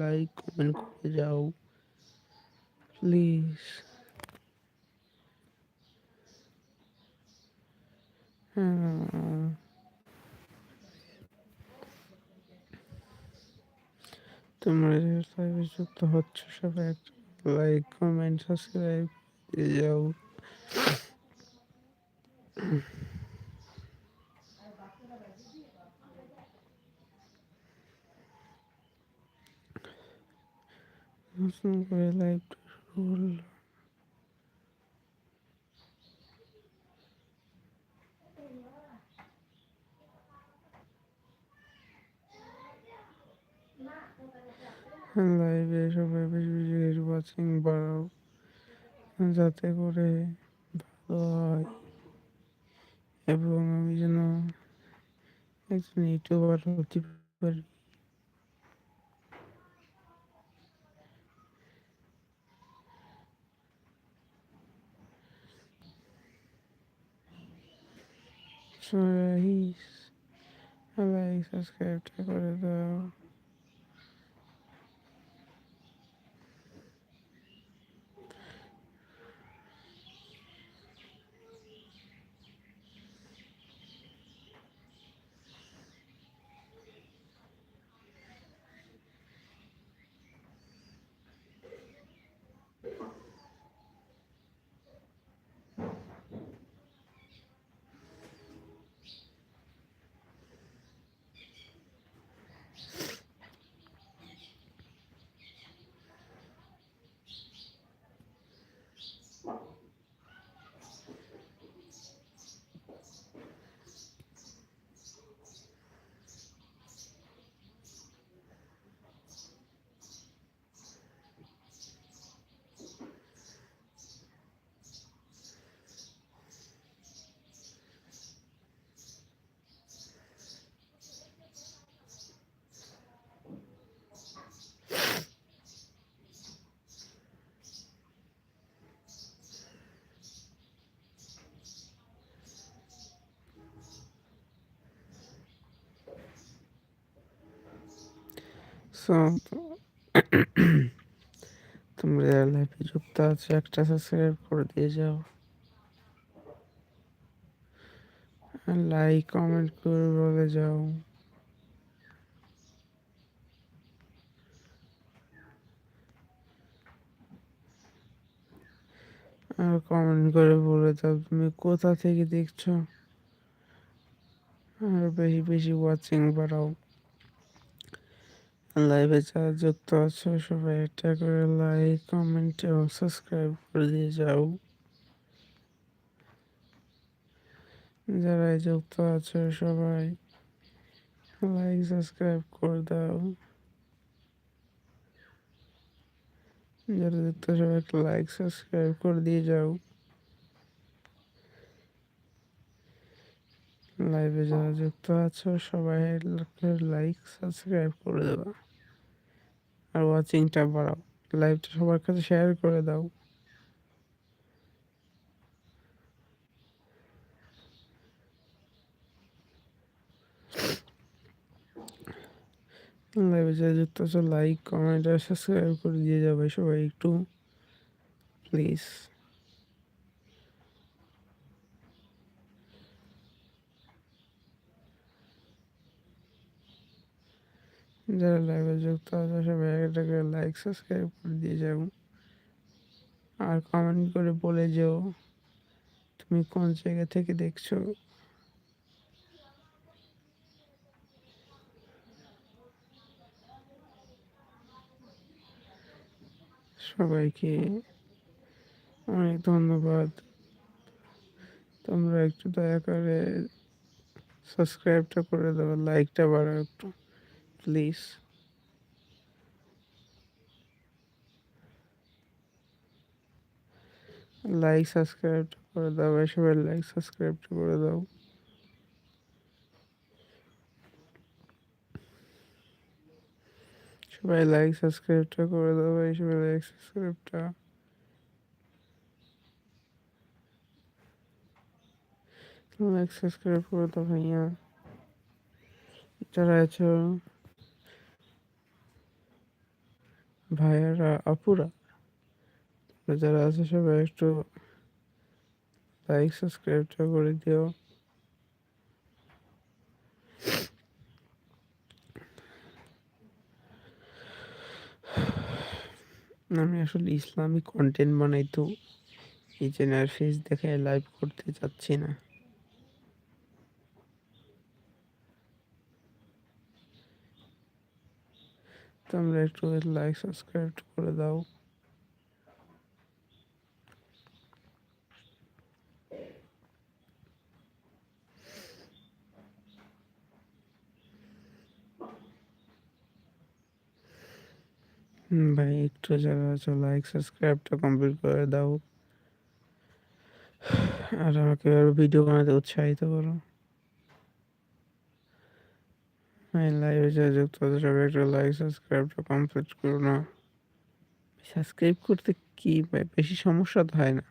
Like comment করে যাও please তোমরা লাইভে যুক্ত হচ্ছ সবাই লাইক কমেন্ট সাবস্ক্রাইব দিয়ে যাও নতুন করে লাইভটা শুরু করলাম। লাইভে সবাই বেশি বেশি ওয়াচিং বাড়াও যাতে করে ভালো হয়। এবং আমি যেন একজন ইউটিউবার হতে পারি। সবাই লাইক সাবস্ক্রাইবটা করে দাও সো তোমরা যারা লাইফে যুক্ত আছো, একটা সাবস্ক্রাইব করে দিয়ে যাও। লাইক কমেন্ট করে বলে যাও। আর কমেন্ট করে বলে দাও তুমি কোথা থেকে দেখছ? আর বেশি বেশি ওয়াচিং বাড়াও। লাইভে যারা যুক্ত আছো, সবাই একটা করে লাইক কমেন্ট এবং সাবস্ক্রাইব করে দিয়ে যাও। যারা যুক্ত আছো, সবাই লাইক সাবস্ক্রাইব করে দাও। যারা যুক্ত সবাই একটা লাইক সাবস্ক্রাইব করে দিয়ে যাও। লাইভে যারা যুক্ত আছো, সবাই লাইক সাবস্ক্রাইব করে দেবা। আর ওয়াচিংটা বাড়াও। লাইভটা সবার কাছে শেয়ার করে দাও। লাইভে যারা যুক্ত আছো লাইক কমেন্ট আর সাবস্ক্রাইব করে দিয়ে যাবে সবাই একটু। প্লিজ যারা লাইভে যুক্ত আছে, সবাই একটা করে লাইক সাবস্ক্রাইব করে দিয়ে যাও। আর কমেন্ট করে বলে যেও, তুমি কোন জায়গা থেকে দেখছ? সবাইকে অনেক ধন্যবাদ। তোমরা একটু দয়া করে সাবস্ক্রাইবটা করে দেবো লাইকটা বাড়াও একটু। প্লিজ লাইক সাবস্ক্রাইব করে দাও সবাই লাইক সাবস্ক্রাইব করে দাও সবাই লাইক সাবস্ক্রাইবটা করে দাও ভাই সবাই লাইক সাবস্ক্রাইবটা লাইক সাবস্ক্রাইব করে দাও ভাইয়া যারা আছো ভাইয়ারা আপুরা। যারা আছে সবাই একটু লাইক সাবস্ক্রাইবটা করে দিও। আমি আসলে ইসলামিক কন্টেন্ট বানাই তো, এই জন্য ফেস দেখে লাইভ করতে চাচ্ছি না। তোমরা একটু লাইক সাবস্ক্রাইব করে দাও। ভাই, একটু যারা আছো লাইক সাবস্ক্রাইবটা কমপ্লিট করে দাও। আর আমাকে ভিডিও বানাতে উৎসাহিত করো। ভাই লাইভে যা যুক্ত আছে সবাই একটা লাইক সাবস্ক্রাইবটা কমপ্লিট করো না সাবস্ক্রাইব করতে কি বেশি সমস্যা তো হয় না।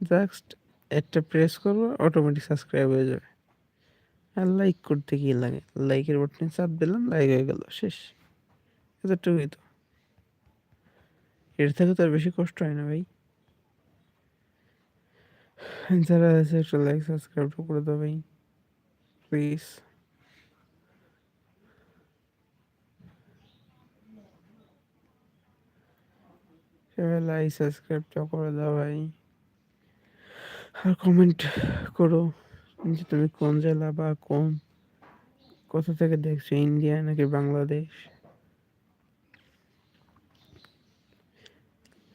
জাস্ট একটা প্রেস করব অটোমেটিক সাবস্ক্রাইব হয়ে যাবে। আর লাইক করতে কি লাগে? লাইকের বাটনে চাপ দিলাম লাইক হয়ে গেল, শেষ। এতটুকুই তো। এর থেকে তো আর বেশি কষ্ট হয় না ভাই। যারা আছে একটু লাইক সাবস্ক্রাইব করে দাও ভাই। প্লিজ সবাই লাইক সাবস্ক্রাইব সাবস্ক্রাইবটা করে দাও ভাই। আর কমেন্ট করো যে তুমি কোন জেলা বা কোন কোথা থেকে দেখছ ইন্ডিয়া নাকি বাংলাদেশ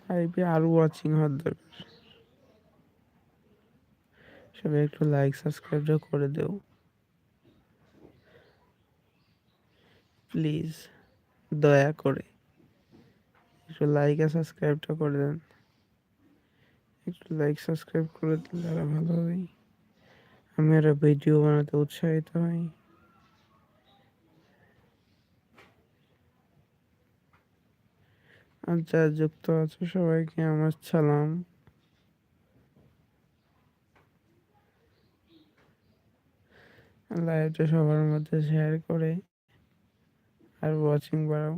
আইবি আর ওয়াচিং হওয়ার দরকার। সবাই একটু লাইক সাবস্ক্রাইবটা করে দেও। প্লিজ দয়া করে। একটু লাইক আর সাবস্ক্রাইবটা করে দেন। একটু লাইক সাবস্ক্রাইব করে দিলে আরও ভালো হবে। আমি আরও ভিডিও বানাতে উৎসাহিত হই। আর যা যুক্ত আছে সবাইকে আমার সালাম। লাইভটা সবার মধ্যে শেয়ার করে। আর ওয়াচিং বাড়াও।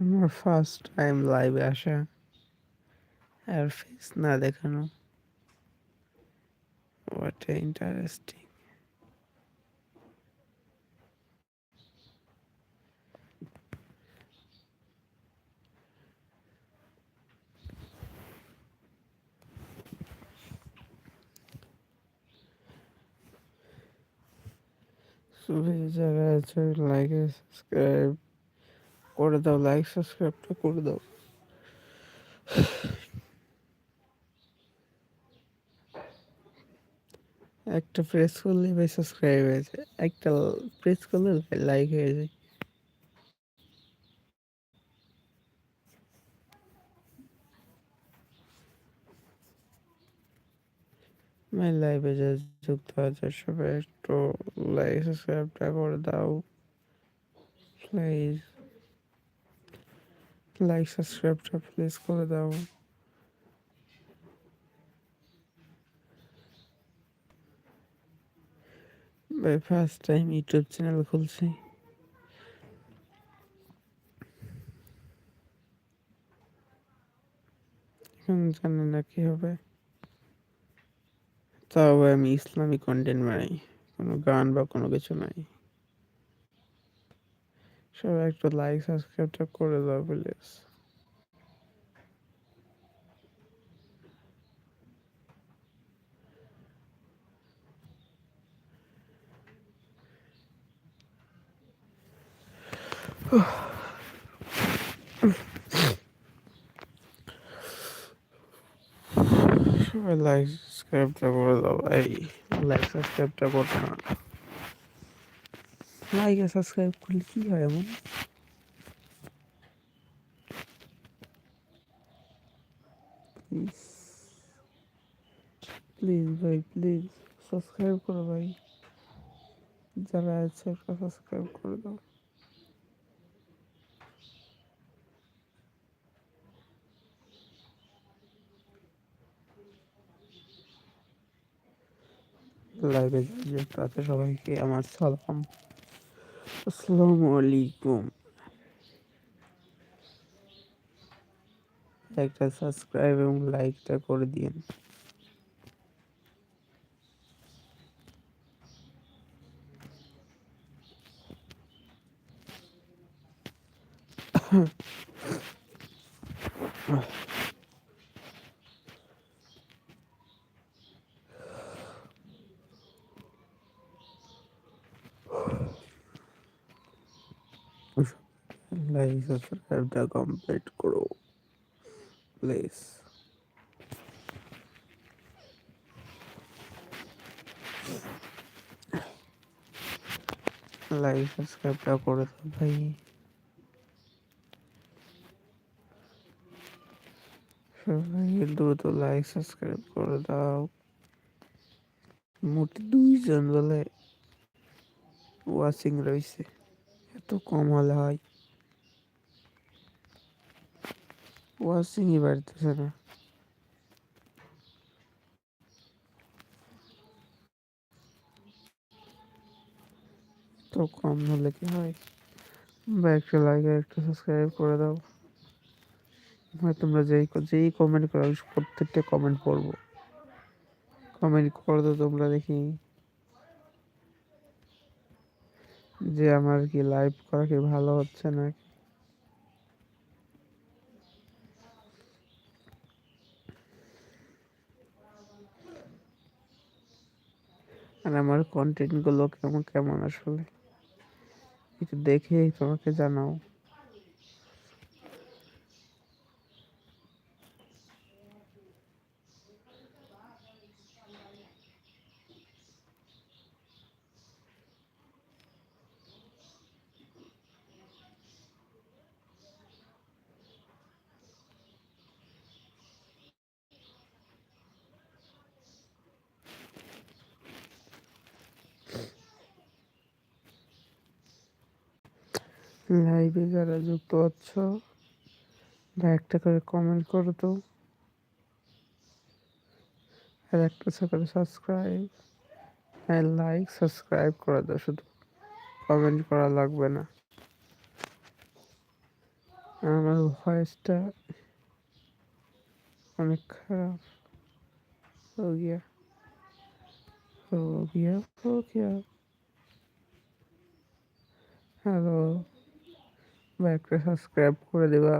আমার ফার্স্ট টাইম লাইভে আসা। আর ফেস না দেখানো। হোয়াট ইন্টারেস্টিং আছে লাইক সাবস্ক্রাইব করে দাও লাইক সাবস্ক্রাইবটা করে দাও একটা প্রেস করলে ভাই সাবস্ক্রাইব যায় একটা প্রেস করলে লাইক হয়ে যায় লাইভে যা যুক্ত আছে সবাই একটু লাইক সাবস্ক্রাইবটা করে দাও প্লিজ লাইক সাবস্ক্রাইবটা প্লিজ করে দাও ভাই ফার্স্ট টাইম ইউটিউব চ্যানেল খুলছি। এখন জানি না কি হবে। তাও আমি ইসলামিক কন্টেন্ট বানাই। কোনো গান বা কোনো কিছু নাই। সবাই একটু লাইক সাবস্ক্রাইবটা করে দাও প্লিজ সবাই লাইক সাবস্ক্রাইবটা করে দাও ভাই লাইক সাবস্ক্রাইবটা করো না। লাইক আর সাবস্ক্রাইব করলে কি হয় এমন? প্লিজ ভাই প্লিজ সাবস্ক্রাইব করো, ভাই। যারা আছে একটা সাবস্ক্রাইব করে দাও। লাইভে যুক্ত সবাইকে আমার সালাম। আসসালামু আলাইকুম। একটা সাবস্ক্রাইব এবং লাইকটা করে দিন লাইক সাবস্ক্রাইবটা কমপ্লিট করো প্লিজ লাইক সাবস্ক্রাইবটা করে দাও ভাই সবাই দ্রুত লাইক সাবস্ক্রাইব করে দাও মোটে দুইজন বলে ওয়াচিং রয়েছে এত কম হলে হয় ওয়াচিংই বাড়তেছে না তো কম হলে কি হয়? বা একটা লাইক একটা সাবস্ক্রাইব করে দাও। হয় তোমরা যেই যেই কমেন্ট করো, আমি প্রত্যেকটা কমেন্ট পড়ব। কমেন্ট করে দাও তোমরা দেখি। যে আমার কি লাইভ করা কি ভালো হচ্ছে না আর আমার কন্টেন্টগুলো কেমন কেমন আসলে? একটু দেখে তোমাকে জানাও। লাইভে যারা যুক্ত হচ্ছ বা একটা করে কমেন্ট করো তো আর একটা করে সাবস্ক্রাইব আর লাইক সাবস্ক্রাইব করে দাও শুধু কমেন্ট করা লাগবে না আমার ভয়েসটা অনেক খারাপ हो गया हो गया हो गया হ্যালো বা একটা সাবস্ক্রাইব করে দেবা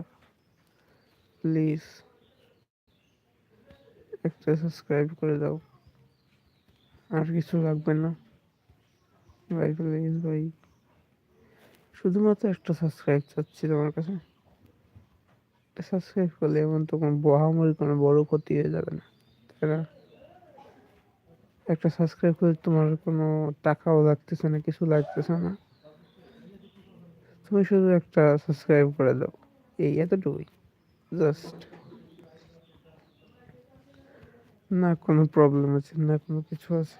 প্লিজ একটা সাবস্ক্রাইব করে দাও। আর কিছু লাগবে না। ভাই প্লিজ ভাই শুধুমাত্র একটা সাবস্ক্রাইব চাচ্ছি তোমার কাছে। সাবস্ক্রাইব করলে এমন তো কোনো বহামরি, কোনো বড় ক্ষতি হয়ে যাবে না, তাই না? একটা সাবস্ক্রাইব করে তোমার কোনো টাকাও লাগতেছে না, কিছু লাগতেছে না। তুমি শুধু একটা সাবস্ক্রাইব করে দাও। এই এতটুকুই। জাস্ট না কোনো প্রবলেম আছে, না কোনো কিছু আছে।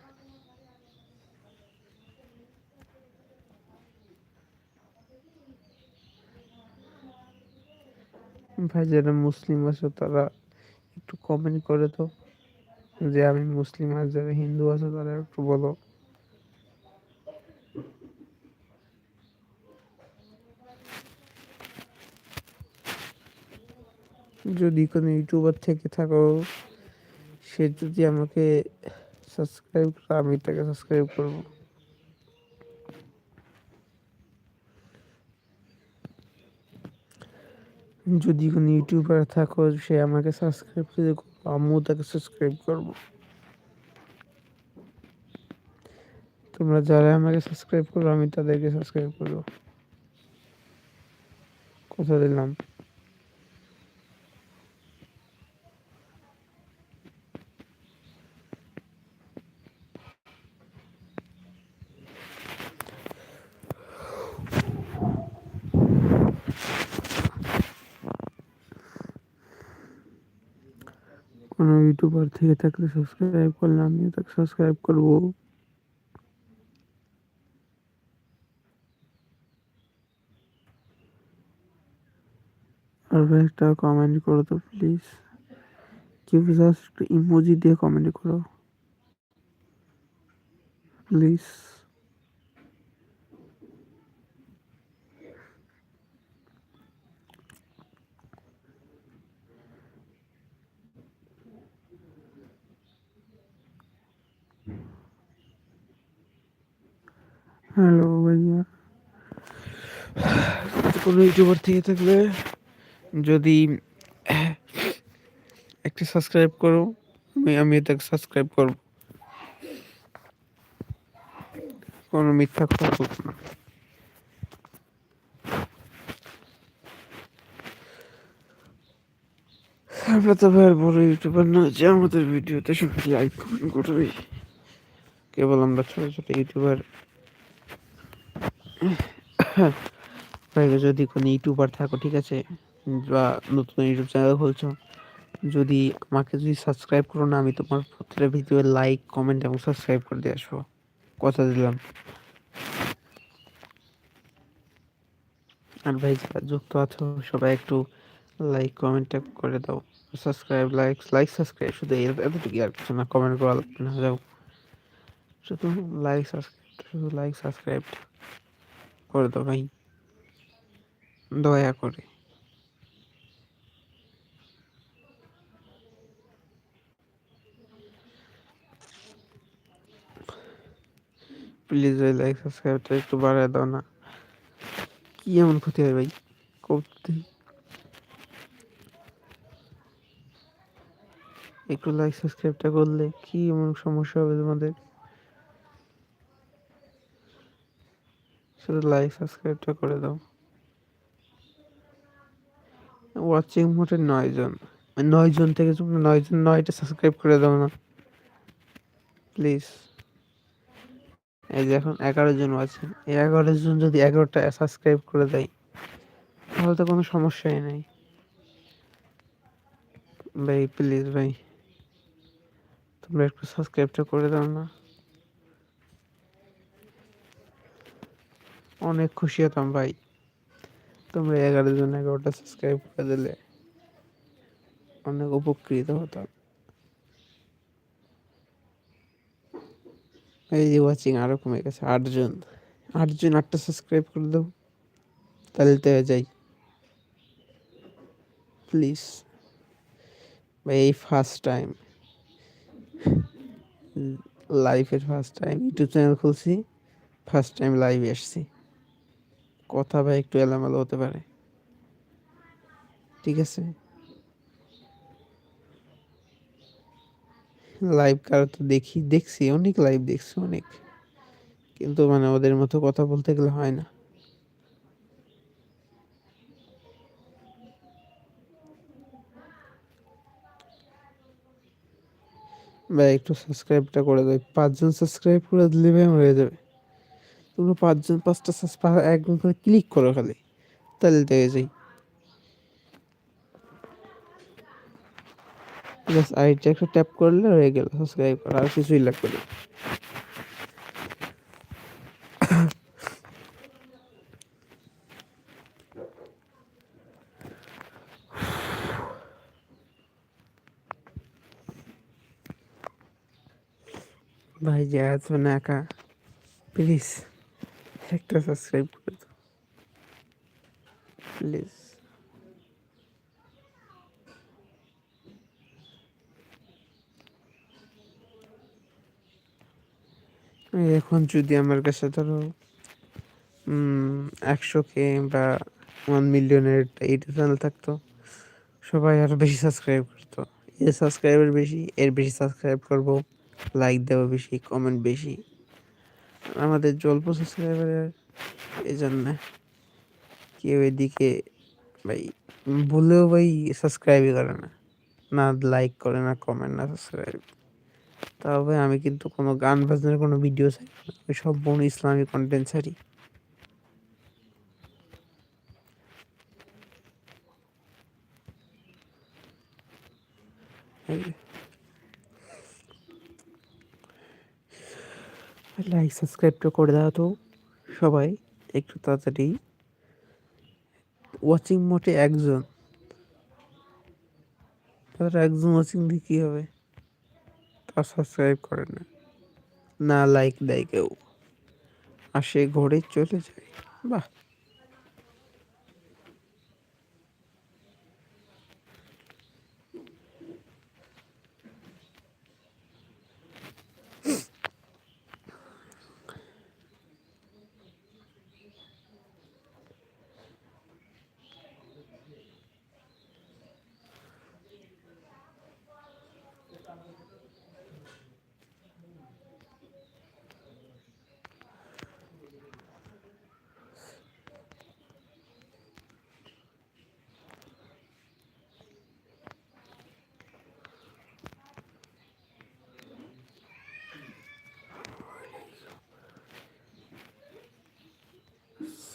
ভাই, যারা মুসলিম আছে, তারা একটু কমেন্ট করে তো যে আমি মুসলিম আর যারা হিন্দু আছে, তারা একটু বলো। যদি কোনো ইউটিউবার থেকে থাকো, সে যদি আমাকে সাবস্ক্রাইব করে, আমি তাকে সাবস্ক্রাইব করব। যদি কোনো ইউটিউবার থাকো, সে আমাকে সাবস্ক্রাইব করে, আমিও তাকে সাবস্ক্রাইব করব। তোমরা যারা আমাকে সাবস্ক্রাইব করো, আমি তাদেরকে সাবস্ক্রাইব করব। কথা দিলাম? কোনো ইউটিউবার থেকে থাকলে সাবস্ক্রাইব করলে আমিও তাকে সাবস্ক্রাইব করব আর একটা কমেন্ট করো তো প্লিজ কেউ জাস্ট একটু ইমোজি দিয়ে কমেন্ট করো প্লিজ হ্যালো ভাইয়া। কোনো ইউটিউবার থেকে থাকলে যদি একটি সাবস্ক্রাইব করো, আমি আমি তাকে সাবস্ক্রাইব করব। কোনো মিথ্যা কথা বলব না। আমরা তো ভাই বড় ইউটিউবার না, যে আমাদের ভিডিওতে সবাই লাইক কমেন্ট করবে। কেবল আমরা ছোট ছোট ইউটিউবার যদি কোনো ইউটিউবার থাকো, ঠিক আছে? বা নতুন ইউটিউব চ্যানেল খুলছো, যদি আমাকে যদি সাবস্ক্রাইব করো না, আমি তোমার প্রত্যেকটা ভিডিও লাইক কমেন্ট এবং সাবস্ক্রাইব করে দিয়ে আসব। কথা দিলাম। আর ভাই, যারা যুক্ত আছো, সবাই একটু লাইক কমেন্ট করে দাও। সাবস্ক্রাইব লাইক লাইক সাবস্ক্রাইব শুধু এতটুকু আর কিছু না কমেন্ট করা না, যাও। শুধু লাইক সাবস্ক্রাইব শুধু লাইক সাবস্ক্রাইব করে দাও ভাই। দয়া করে। প্লিজ ওই লাইক সাবস্ক্রাইবটা একটু বাড়ায় দাও না। কি এমন ক্ষতি হয় ভাই? করতে। একটু লাইক সাবস্ক্রাইবটা করলে কি এমন সমস্যা হবে তোমাদের? শুধু লাইক সাবস্ক্রাইবটা করে দাও। ওয়াচিং মোটে নয় জন। নয় জন থেকে তুমি নয় জন, নয়টা সাবস্ক্রাইব করে দাও না। প্লিজ এই যে এখন এগারো জন আছে এই এগারো জন যদি এগারোটা সাবস্ক্রাইব করে দেয়, তাহলে তো কোনো সমস্যাই নেই। ভাই প্লিজ ভাই। তোমরা একটু সাবস্ক্রাইবটা করে দাও না। অনেক খুশি হতাম ভাই। তোমরা এগারো জন এগারোটা সাবস্ক্রাইব করে দিলে অনেক উপকৃত হতাম। এই যে ওয়াচিং আরও কমে গেছে আটজন আটজন আটটা সাবস্ক্রাইব করে দাও, তাহলে তো যাই। প্লিজ ভাই, এই ফার্স্ট টাইম লাইফের ফার্স্ট টাইম ইউটিউব চ্যানেল খুলছি ফার্স্ট টাইম লাইভে এসছি কথা ভাই একটু এলোমেলো হতে পারে। ঠিক আছে? লাইভ কারও তো দেখি, দেখছি, অনেক লাইভ দেখছি, অনেক। কিন্তু মানে ওদের মতো কথা বলতে গেলে হয় না। ভাই, একটু সাবস্ক্রাইবটা করে দেবে পাঁচজন সাবস্ক্রাইব করে দিলে হয়ে যাবে। তোমরা পাঁচজন, পাঁচটা একজন করে ক্লিক করো খালি। তাহলে দেখে যাই জাস্ট একটু ট্যাপ করলে হয়ে গেল সাবস্ক্রাইব করা, আর কিছুই লাগবে না। ভাই যে এত একা প্লিজ একটা সাবস্ক্রাইব করে দাও। প্লিজ এখন যদি আমার কাছে ধরো একশো কে বা ওয়ান মিলিয়নের এইটা চ্যানেল থাকতো, সবাই আরও বেশি সাবস্ক্রাইব করতো। এর সাবস্ক্রাইবার বেশি, এর বেশি সাবস্ক্রাইব করব লাইক দেওয়া বেশি কমেন্ট বেশি। আমাদের জল্প সাবস্ক্রাইবারের এই জন্য কেউ এদিকে ভাই বলেও ভাই সাবস্ক্রাইবই করে না। না লাইক করে, না কমেন্ট না সাবস্ক্রাইব তবে আমি কিন্তু কোনো গান বাজনার কোনো ভিডিও চাই না সব বোন ইসলামিক কন্টেন্ট ছাড়ি। লাইক সাবস্ক্রাইবটা করে দাও তো সবাই। একটু তাড়াতাড়ি। ওয়াচিং মোটে একজন। তাদের একজন ওয়াচিং দিয়ে কী হবে? তা সাবস্ক্রাইব করে না। না লাইক দেয় কেউ। আসে ঘরে চলে যায়। বাহ।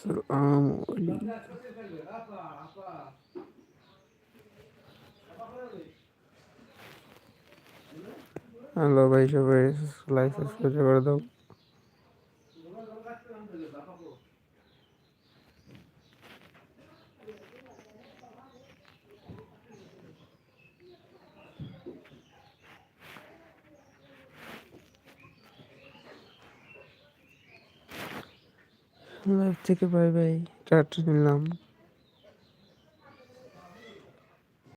আসসালামু আলাইকুম হ্যালো ভাই সবাই লাইক সাবস্ক্রাইব করে দাও লাইভ থেকে বাই বাই টাটা নিলাম